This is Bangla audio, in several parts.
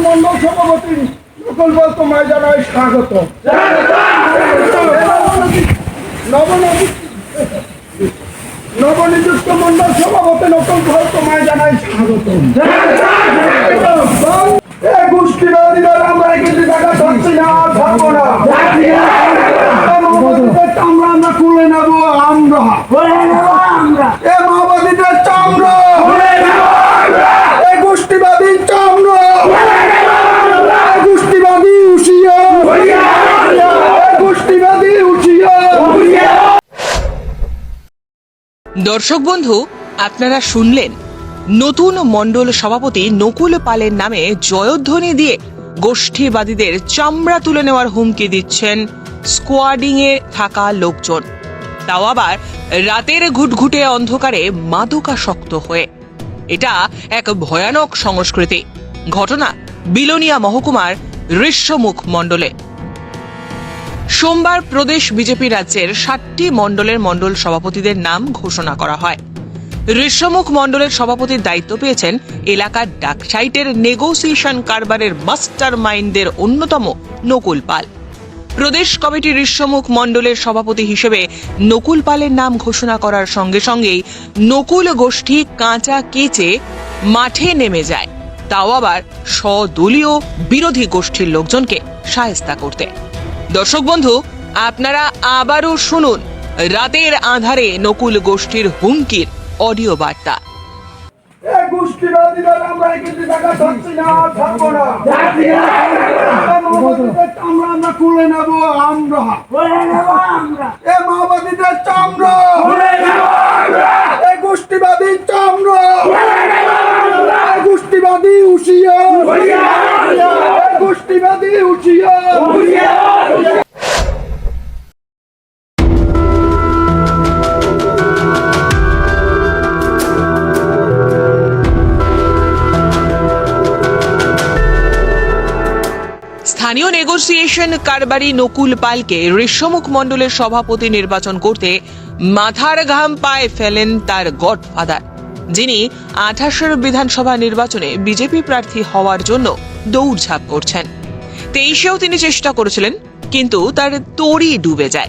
মন্ডল সভাপতি নকল বল তোমায় জানায় স্বাগত। নবনিযুক্ত মন্ডল সভাপতি নকল বল তোমায় জানায় স্বাগত এ গোষ্ঠীবাদীরা আমরা কিন্তু দেখা থাকছি না আর থাকব না মাওবাদীদের চামড়া আমরা খুলে নেব আমরা এ মাওবাদীদের চামড়া এ গোষ্ঠীবাদী চামড়া এ গোষ্ঠীবাদী উঠিয়া এ গোষ্ঠীবাদী উঠিয়া দর্শক বন্ধু, আপনারা শুনলেন নতুন মণ্ডল সভাপতি নকুল পালের নামে জয়ধ্বনি দিয়ে গোষ্ঠীবাদীদের চামড়া তুলে নেওয়ার হুমকি দিচ্ছেন স্কোয়াডিং এ থাকা লোকজন। তাও আবার রাতের ঘুটঘুটে অন্ধকারে মাদকাসক্ত হয়ে। এটা এক ভয়ানক সংস্কৃতি। ঘটনা বিলোনিয়া মহকুমার ঋষ্যমুখ মণ্ডলে। সোমবার প্রদেশ বিজেপি রাজ্যের ষাটটি মণ্ডলের মণ্ডল সভাপতিদের নাম ঘোষণা করা হয়। ঋষ্যমুখ মণ্ডলের সভাপতির দায়িত্ব পেয়েছেন এলাকার ডাকসাইটের নেগোসিয়েশন কারবারের মাস্টার মাইন্ডদের অন্যতম নকুল পাল। প্রদেশ কমিটি ঋষ্যমুখ মণ্ডলের সভাপতি হিসেবে নকুল পালের নাম ঘোষণা করার সঙ্গে সঙ্গেই নকুল গোষ্ঠী কাঁচা কেচে মাঠে নেমে যায়। তাও আবার স্বদলীয় বিরোধী গোষ্ঠীর লোকজনকে সায়স্তা করতে। দর্শক বন্ধু আপনারা আবারও শুনুন রাতের আধারে নকুল গোষ্ঠীর হুমকির অডিও বার্তা। এ গোষ্ঠীবাদীরা আমরা কিন্তু দেখা থাকছি না আর থাকব না। এ মাওবাদীদের চামড়া আমরা খুলে নেব আমরা। এ মাওবাদীদের চামড়া। এ গোষ্ঠীবাদী চামড়া। গোষ্ঠীবাদী উঠিয়া গোষ্ঠীবাদী উঠিয়া স্থানীয় নেগোসিয়েশন কারবারি নকুল পালকে ঋষ্যমুখ মণ্ডলের সভাপতি নির্বাচন করতে মাথার ঘাম পায়ে ফেলেন তার গডফাদার। যিনি আঠাশের বিধানসভা নির্বাচনে বিজেপি প্রার্থী হওয়ার জন্য দৌড়ঝাঁপ করছেন। তেইশেও তিনি চেষ্টা করেছিলেন কিন্তু তার তড়ি ডুবে যায়।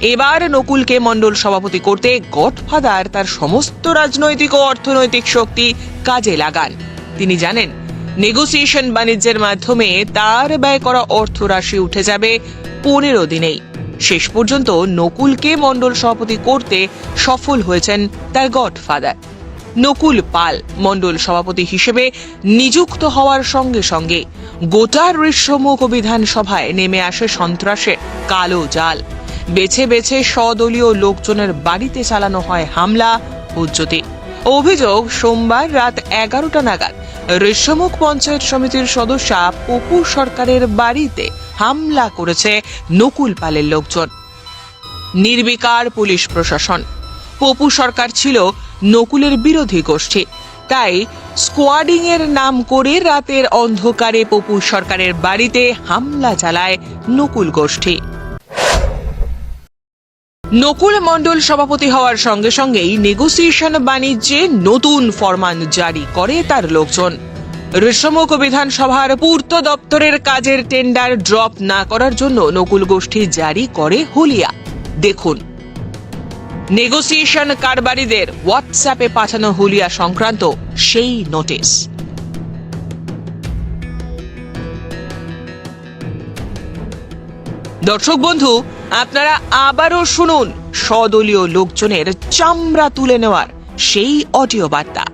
এবার নকুলকে মণ্ডল সভাপতি করতে গডফাদার তার সমস্ত রাজনৈতিক ও অর্থনৈতিক শক্তি কাজে লাগান। তিনি জানেন, নেগোসিয়েশন বাণিজ্যের মাধ্যমে তার ব্যয় করা অর্থ রাশি উঠে যাবে পনেরো দিনেই। শেষ পর্যন্ত নকুলকে মণ্ডল সভাপতি করতে সফল হয়েছেন তার গডফাদার। নকুল পাল, মণ্ডল সভাপতি হিসেবে নিযুক্ত হওয়ার সঙ্গে সঙ্গে গোটা ঋষ্যমুখ বিধানসভায় নেমে আসে সন্ত্রাসের কালো জাল। বেছে বেছে স্বদলীয় লোকজনের বাড়িতে চালানো হয় হামলা, উজ্জ্বতি। অভিযোগ, সোমবার রাত এগারোটা নাগাদ ঋষ্যমুখ পঞ্চায়েত সমিতির সদস্যা পপু সরকারের বাড়িতে হামলা করেছে নকুল পালের লোকজন। নির্বিকার পুলিশ প্রশাসন। পপু সরকার ছিল নকুলের বিরোধী গোষ্ঠী। তাই স্কোয়াডিং এর নাম করে রাতের অন্ধকারে পপু সরকারের বাড়িতে হামলা চালায় নকুল গোষ্ঠী। নকুল মণ্ডল সভাপতি হওয়ার সঙ্গে সঙ্গেই নেগোসিয়েশন বাণিজ্যে নতুন ফরমান জারি করে তার লোকজন। ঋষমুখ বিধানসভার পূর্ত দপ্তরের কাজের টেন্ডার ড্রপ না করার জন্য নকুল গোষ্ঠী জারি করে হুলিয়া। দেখুন। নেগোসিয়েশন কারবারিদের হোয়াটসঅ্যাপে পাঠানো হুলিয়া সংক্রান্ত সেই নোটিশ। দর্শক বন্ধু, আপনারা আবারও শুনুন সদলীয় লোকজনের চামড়া তুলে নেওয়ার সেই অডিও বার্তা।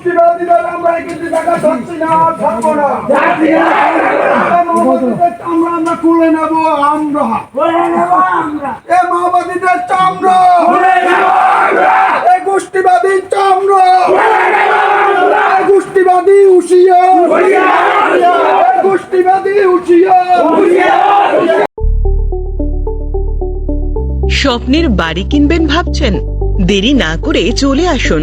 এ আমরা কিন্তু দেখা থাকছি না আর থাকব না। এ আমরা খুলে নেব আমরা। এ মাওবাদীদের চামড়া। এ গোষ্ঠীবাদী চামড়া। গোষ্ঠীবাদী গোষ্ঠীবাদী স্বপ্নের বাড়ি কিনবেন ভাবছেন? দেরি না করে চলে আসুন